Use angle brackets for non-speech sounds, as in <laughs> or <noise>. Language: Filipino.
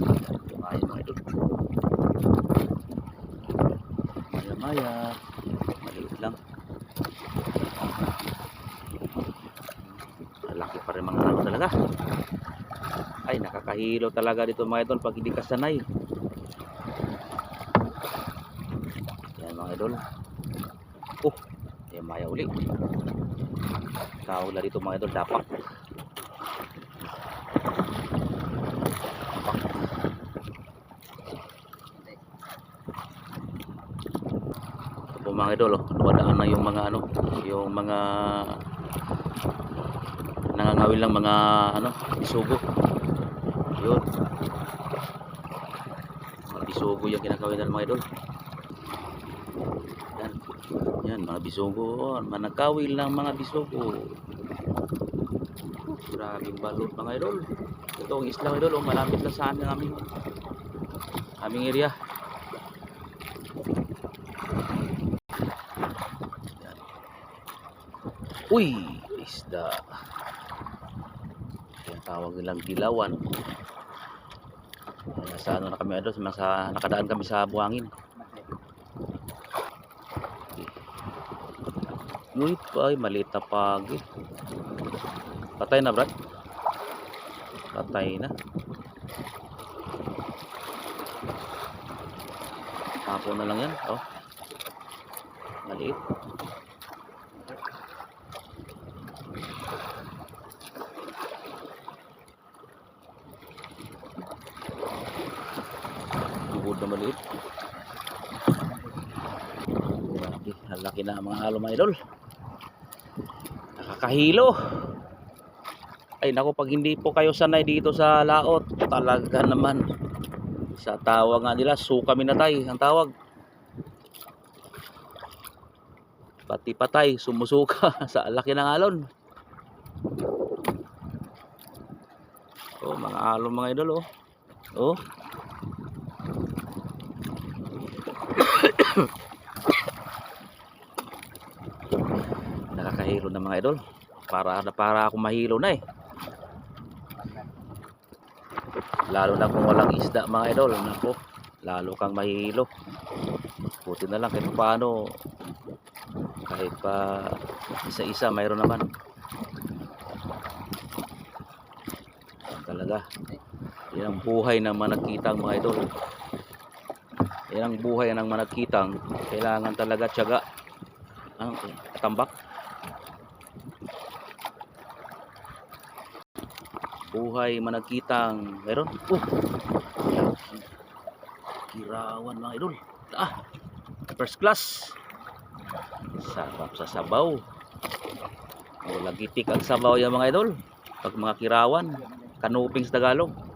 Maya mga idol. Maya maya. Maliit lang. Malaki pa rin mga ano talaga. Ay, nakakahilo talaga dito mga idol pag hindi ka sanay. Yan mga idol. Oh, yan maya uli. Tawag na dito mga idol, dapak. Dapak. Ito po mga idol, oh. dumadaan na yung mga ano, yung mga nangangawil lang mga ano, isugo. Yun. Mga bisugo yung kinakawin ng mga idol. Yan. Yan, mga bisugo. Oh, managkawil ng mga bisugo. Grabing balot mga idol. Ito ang isla mga idol. Oh, malapit lang sa amin aming, aming area. Yan. Uy! Isda. Yung tawag nilang dilawan. Nasa ano na kami idol. Nasa, nakadaan kami sa buhangin. Uy, ay maliit na pagi. Patay na, Brad? Patay na. Hapon na lang yan. Oh. Maliit. Na maliit. Grabe, ang laki na mga halo mga idol. Nakakahilo. Ay nako pag hindi po kayo sanay dito sa laot, talaga naman sa tawag nga nila, suka minatay ang tawag. Pati patay, sumusuka <laughs> sa laki ng alon. Oh, mga alon mga idol oh. Oh. <coughs> Nakakahilo na mga idol. Para para ako mahilo na eh. Lalo na kung walang isda mga idol, nako, lalo kang mahihilo. Buti na lang kahit paano kahit pa isa-isa mayroon naman. Talaga. Yan ang buhay ng managkitang mga idol. Yan ang buhay ng managkitang. Kailangan talaga tiyaga. Ang tambak. Buhay managkitang. Meron? Oh. Kirawan mga idol. Ah. First class. Sarap sa sabaw. Walang itik ang sabaw yan mga idol. Pag mga kirawan. Kanuping sa Tagalog.